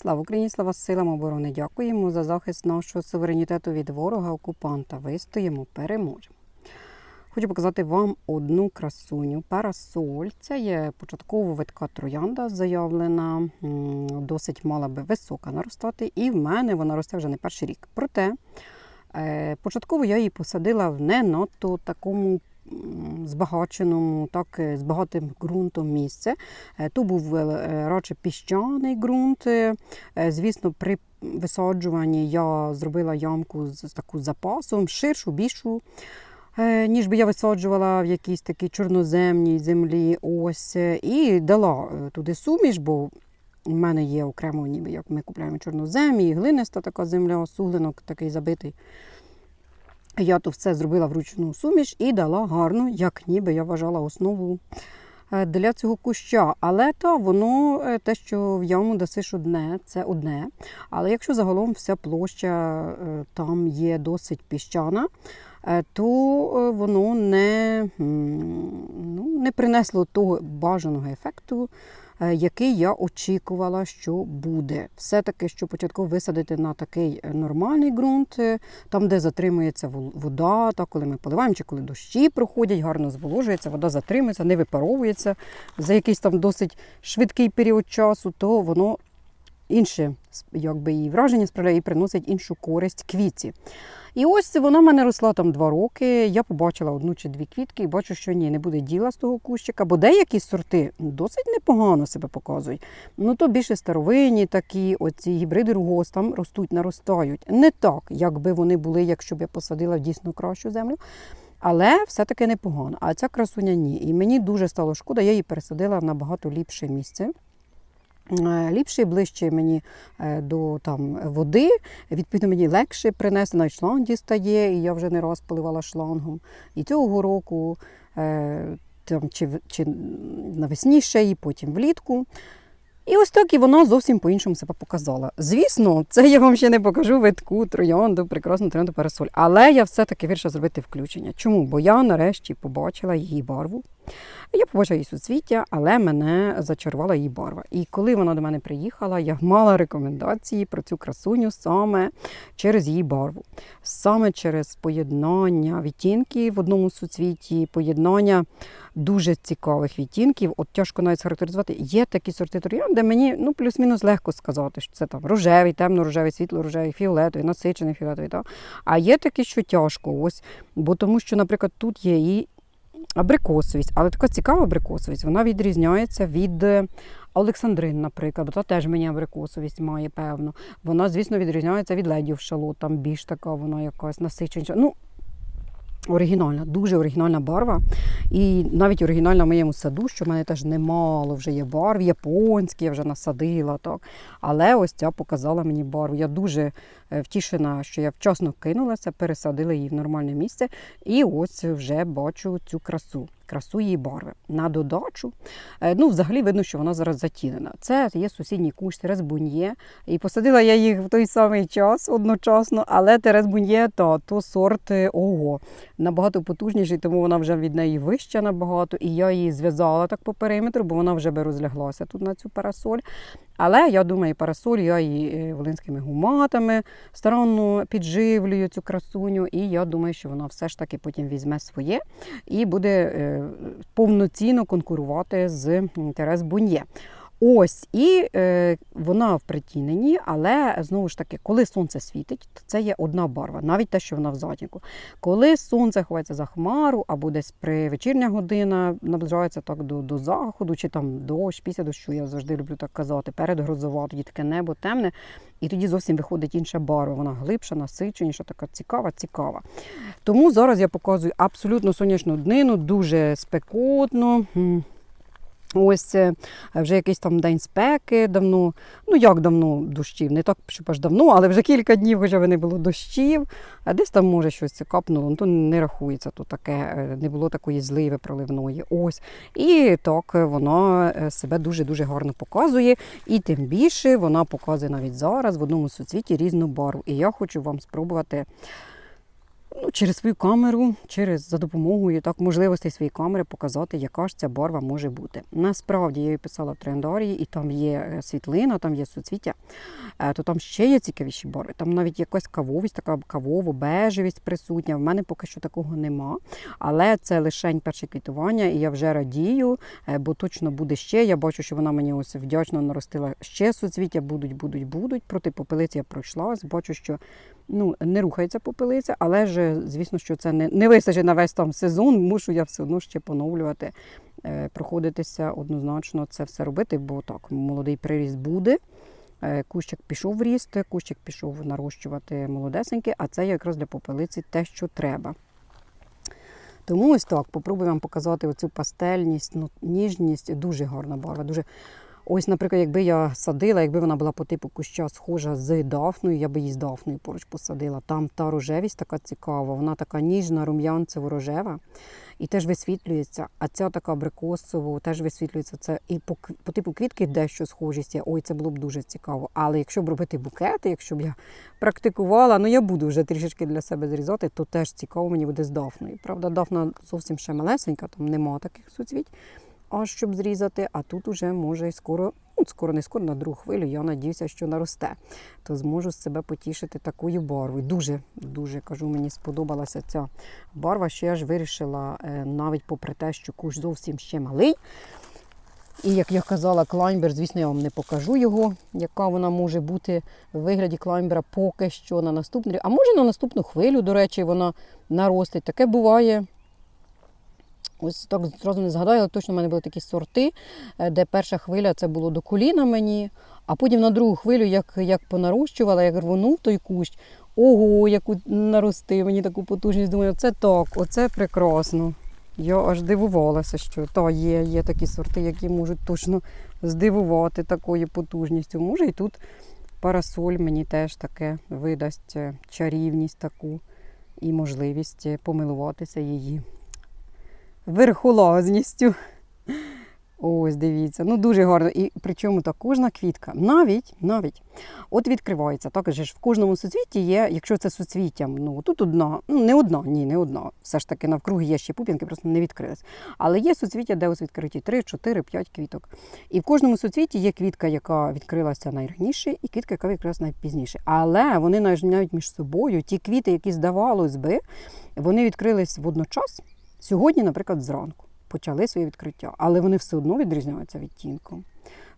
Слава Україні, слава силам оборони! Дякуємо за захист нашого суверенітету від ворога, окупанта. Вистоїмо, переможемо. Хочу показати вам одну красуню. Парасоль. Це є початково витка троянда заявлена, досить мала би висока наростати. І в мене вона росте вже не перший рік. Проте е, початково я її посадила в не надто такому збагаченому, так, е, з багатим ґрунтом місце. Е, То був е, радше піщаний ґрунт. Звісно, при висаджуванні я зробила ямку з таку запасом, ширшу, більшу. Ніж би я висаджувала в якійсь такій чорноземній землі, ось і дала туди суміш, бо в мене є окремо, ніби як ми купляємо чорноземі, і глиниста така земля, суглинок такий забитий. Я то все зробила вручну суміш і дала гарну, як ніби я вважала, основу е, для цього куща. Але та воно е, те, що в яму дасиш одне, це одне. Але якщо загалом вся площа е, там є досить піщана, то воно не, ну, не принесло того бажаного ефекту, який я очікувала, що буде. Все-таки, що початково висадити на такий е, нормальний ґрунт, е, там, де затримується вода, та коли ми поливаємо, чи коли дощі проходять, гарно зволожується, вода затримується, не випаровується за якийсь там досить швидкий період часу, то воно інше якби, і враження справляє і приносить іншу користь квітці. І ось вона в мене росла там два роки. Я побачила одну чи дві квітки і бачу, що ні, не буде діла з того кущика, бо деякі сорти досить непогано себе показують. Ну то більше старовинні такі, оці гібриди ругос там ростуть, наростають. Не так, як би вони були, якщо б я посадила в дійсно кращу землю. Але все-таки непогано. А ця красуня ні. І мені дуже стало шкода, я її пересадила в набагато ліпше місце. Е, Ліпше і ближче мені е, до там, води. Відповідно, мені легше принести, навіть шланг дістає, і я вже не раз поливала шлангом. І цього року, е, там, чи, чи навесні ще, і потім влітку. І ось так і вона зовсім по-іншому себе показала. Звісно, це я вам ще не покажу витку, троянду, прекрасну троянду парасоль. Але я все-таки вирішила зробити включення. Чому? Бо я нарешті побачила її барву. Я побачила її суцвіття, але мене зачарувала її барва. І коли вона до мене приїхала, я мала рекомендації про цю красуню саме через її барву, саме через поєднання відтінків в одному суцвіті, поєднання дуже цікавих відтінків. От тяжко навіть схарактеризувати. Є такі сорти троян, де мені ну плюс-мінус легко сказати, що це там рожевий, темно-рожевий, світло-рожевий, фіолетовий, насичений фіолетовий. Так? А є такі, що тяжко. Ось, бо тому що, наприклад, тут є і абрикосовість, але така цікава абрикосовість, вона відрізняється від е, Олександрин, наприклад, бо та теж мені абрикосовість має, певно. Вона, звісно, відрізняється від ледів шалот, там більш така вона якась насиченіша. Ну, оригінальна, дуже оригінальна барва. І навіть оригінальна в моєму саду, що в мене теж немало вже є барв, японські я вже насадила. так. Але ось ця показала мені барву. Я дуже е, втішена, що я вчасно кинулася, пересадила її в нормальне місце. І ось вже бачу цю красу. Красу її барви. На додачу, е, ну, взагалі видно, що вона зараз затінена. Це є сусідній кущ Терес Буньє. І посадила я їх в той самий час одночасно, але Терес Буньє то, то сорт е, ого, набагато потужніший, тому вона вже від неї вища набагато. І я її зв'язала так по периметру, бо вона вже би розляглася тут на цю парасоль. Але я думаю, парасоль я її волинськими гуматами старанно підживлюю цю красуню, і я думаю, що вона все ж таки потім візьме своє і буде е, повноцінно конкурувати з Терес Буньє. Ось, і е, вона в притіненні, але знову ж таки, коли сонце світить, то це є одна барва, навіть те, що вона в затінку. Коли сонце ховається за хмару, або десь при вечірня година наближається так до, до заходу, чи там дощ, після дощу, я завжди люблю так казати, передгрозова, тоді таке небо темне, і тоді зовсім виходить інша барва. Вона глибша, насиченіша, така цікава, цікава. Тому зараз я показую абсолютно сонячну днину, дуже спекотно. Ось е, вже якийсь там день спеки давно. Ну як давно дощів? Не так, щоб аж давно, але вже кілька днів, хоча б не було дощів. А десь там може щось капнуло, ну то не рахується то таке, е, не було такої зливи проливної. Ось. І так е, вона себе дуже-дуже гарно показує. І тим більше вона показує навіть зараз в одному суцвіті різну барву. І я хочу вам спробувати ну, через свою камеру, через за допомогою так можливостей своєї камери показати, яка ж ця барва може бути. Насправді я її писала в трендарії, і там є е, світлина, там є суцвіття, е, то там ще є цікавіші барви. Там навіть якась кавовість, така кавово-бежевість присутня. В мене поки що такого нема. Але це лишень перше квітування, і я вже радію, е, бо точно буде ще. Я бачу, що вона мені ось вдячно наростила ще суцвіття, будуть, будуть, будуть. Проти попелиці я пройшлась, бачу, що ну, не рухається попелиця, але ж, звісно, що це не, не вистачить на весь там сезон, мушу я все одно ще поновлювати, е, проходитися однозначно це все робити, бо так, молодий приріст буде. Е, Кущик пішов в кущик пішов нарощувати молодесенький, а це якраз для попелиці те, що треба. Тому ось так, попробую вам показати оцю пастельність, ну, ніжність, дуже гарна барва. Дуже... Ось, наприклад, якби я садила, якби вона була по типу куща схожа з дафною, я би її з дафною поруч посадила. Там та рожевість така цікава, вона така ніжна, рум'янцево рожева і теж висвітлюється. А ця така абрикосово теж висвітлюється. Це і по, по типу квітки дещо схожість є. Ой, це було б дуже цікаво. Але якщо б робити букети, якщо б я практикувала, ну я буду вже трішечки для себе зрізати, то теж цікаво мені буде з дафною. Правда, дафна зовсім ще малесенька, там нема таких суцвіть, аж щоб зрізати. А тут уже може і скоро, ну скоро не скоро, на другу хвилю, я надіюся, що наросте. То зможу себе потішити такою барвою. Дуже, дуже кажу, мені сподобалася ця барва, що я ж вирішила, е, навіть попри те, що кущ зовсім ще малий. І як я казала, клаймбер, звісно, я вам не покажу його, яка вона може бути в вигляді клаймбера поки що на наступний рік. А може на наступну хвилю, до речі, вона наростить. Таке буває. Ось так зразу не згадаю, але точно в мене були такі сорти, е, де перша хвиля це було до коліна мені, а потім на другу хвилю, як, як понарощувала, як рвонув той кущ, ого, яку наростив мені таку потужність. Думаю, це так, оце прекрасно. Я аж дивувалася, що та є, є такі сорти, які можуть точно здивувати такою потужністю. Може, і тут парасоль мені теж таке видасть е, чарівність таку і можливість е, помилуватися її верхолазністю. Ось, дивіться, ну дуже гарно. І причому так кожна квітка, навіть, навіть, от відкривається. Також ж в кожному суцвітті є, якщо це суцвіттям, ну тут одна, ну не одна, ні, не одна. Все ж таки навкруги є ще пуп'янки, просто не відкрились. Але є суцвіття, де ось відкриті 3, 4, 5 квіток. І в кожному суцвіті є квітка, яка відкрилася найраніше, і квітка, яка відкрилася найпізніше. Але вони навіть між собою, ті квіти, які здавалось би, вони відкрились водночас. Сьогодні, наприклад, зранку почали своє відкриття, але вони все одно відрізняються відтінком.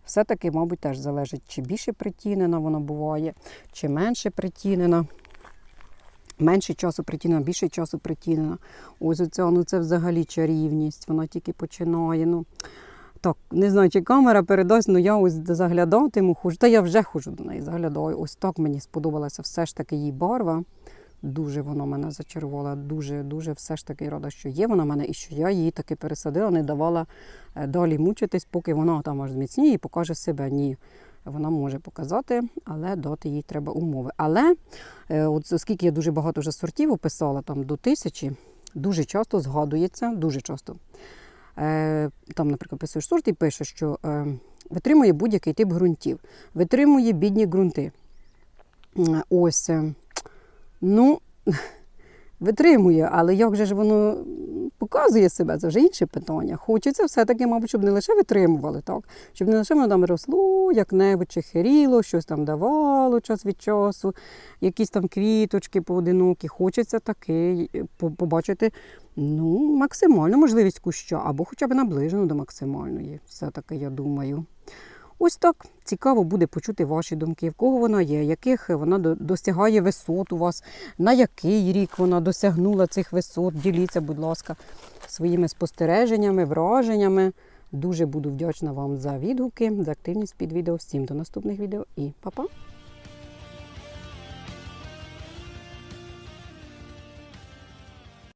Все-таки, мабуть, теж залежить, чи більше притінена вона буває, чи менше притінена. Менше часу притінена, більше часу притінена. Ось оця, ну це взагалі чарівність, вона тільки починає. Ну, так, не знаю, чи камера передасть, але я ось заглядатиму, хожу. Та я вже ходжу до неї, заглядаю. Ось так мені сподобалася все ж таки її барва. Дуже вона мене зачарувала, дуже, дуже все ж таки рада, що є вона в мене, і що я її таки пересадила, не давала е, далі мучитись, поки вона там аж зміцніє і покаже себе. Ні. Вона може показати, але дати їй треба умови. Але е, от оскільки я дуже багато вже сортів описала, там до тисячі, дуже часто згадується, дуже часто. Е, Там, наприклад, писуєш сорт і пише, що витримує будь-який тип ґрунтів, витримує бідні ґрунти. Ось. Е, Ну, витримує, але як же ж воно показує себе, це вже інше питання. Хочеться все-таки, мабуть, щоб не лише витримували, так? щоб не лише воно там росло як-небудь, чи херіло, щось там давало час від часу, якісь там квіточки поодинокі. Хочеться таки побачити ну, максимальну можливість куща, або хоча б наближену до максимальної. Все-таки, я думаю. Ось так цікаво буде почути ваші думки, в кого вона є, яких вона досягає висот у вас, на який рік вона досягнула цих висот. Діліться, будь ласка, своїми спостереженнями, враженнями. Дуже буду вдячна вам за відгуки, за активність під відео. Всім до наступних відео і па-па!